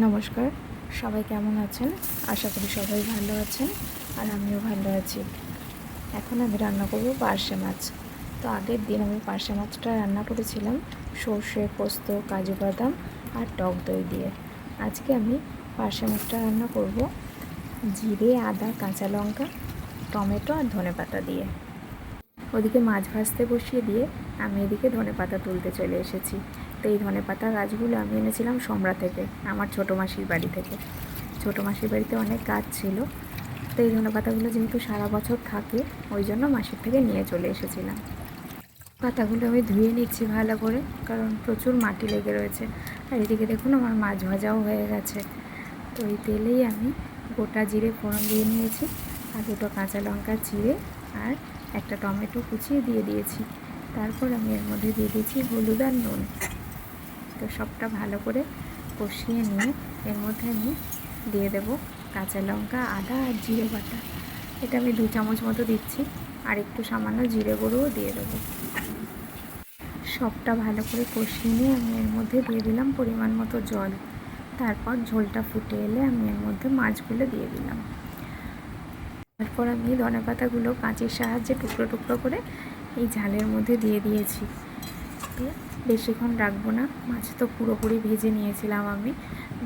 নমস্কার। সবাই কেমন আছেন? আশা করি সবাই ভালো আছেন আর আমিও ভালো আছি। এখন আমি রান্না করব পার্শে মাছ। তো আগের দিন আমি পার্শে মাছটা রান্না করেছিলাম, সর্ষে, পোস্ত, কাজু বাদাম আর টক দই দিয়ে। আজকে আমি পার্শে মাছটা রান্না করব জিরে, আদা, কাঁচা লঙ্কা, টমেটো আর ধনেপাতা দিয়ে। ওদিকে মাছ ভাজতে বসিয়ে দিয়ে আমি এদিকে ধনে পাতা তুলতে চলে এসেছি। তো এই ধনে পাতা গাছগুলো আমি এনেছিলাম সমরা থেকে, আমার ছোটো মাসির বাড়ি থেকে। ছোটো মাসির বাড়িতে অনেক গাছ ছিল। তো এই ধনে পাতাগুলো যেহেতু সারা বছর থাকে, ওই জন্য মাসির থেকে নিয়ে চলে এসেছিলাম। পাতাগুলো আমি ধুয়ে নিচ্ছি ভালো করে, কারণ প্রচুর মাটি লেগে রয়েছে। আর এদিকে দেখুন আমার মাছ ভাজাও হয়ে গেছে। তো এই তেলেই আমি গোটা জিরে ফোড়ন দিয়ে নিয়েছি, আর দুটো কাঁচা লঙ্কা চিড়ে আর একটা টমেটো কুচিয়ে দিয়ে দিয়েছি। তারপর আমি এর মধ্যে দিয়ে দিয়েছি হলুদ আর নুন। তো সবটা ভালো করে কষিয়ে নিয়ে এর মধ্যে আমি দিয়ে দেব কাঁচা লঙ্কা, আদা আর জিরে বাটা। এটা আমি দু চামচ মতো দিচ্ছি। আর একটু সামান্য জিরে গুঁড়োও দিয়ে দেবো। সবটা ভালো করে কষিয়ে নিয়ে আমি এর মধ্যে দিয়ে দিলাম পরিমাণ মতো জল। তারপর ঝোলটা ফুটে এলে আমি এর মধ্যে মাছগুলো দিয়ে দিলাম। তারপর আমি ধনে পাতাগুলো কাঁচের সাহায্যে টুকরো টুকরো করে এই ঝালের মধ্যে দিয়ে দিয়েছি। তো বেশিক্ষণ রাখব না। মাছ তো পুরোপুরি ভেজে নিয়েছিলাম আমি।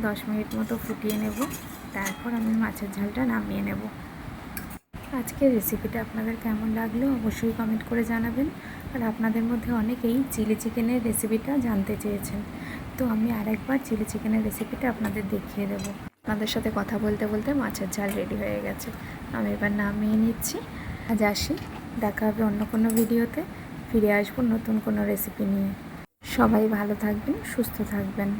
দশ মিনিট মতো ফুটিয়ে নেব। তারপর আমি মাছের ঝালটা নামিয়ে নেব। আজকের রেসিপিটা আপনাদের কেমন লাগল অবশ্যই কমেন্ট করে জানাবেন। আর আপনাদের মধ্যে অনেকেই চিলি চিকেনের রেসিপিটা জানতে চেয়েছেন। তো আমি আরেকবার চিলি চিকেনের রেসিপিটা আপনাদের দেখিয়ে দেবো। আপনাদের সাথে কথা বলতে বলতে মাছের ঝাল রেডি হয়ে গেছে। আমি এবার নামিয়ে নিচ্ছি। আজ আসি। দেখা হবে অন্য কোনো ভিডিওতে। ফিরে আসব নতুন কোনো রেসিপি নিয়ে। সবাই ভালো থাকবেন, সুস্থ থাকবেন।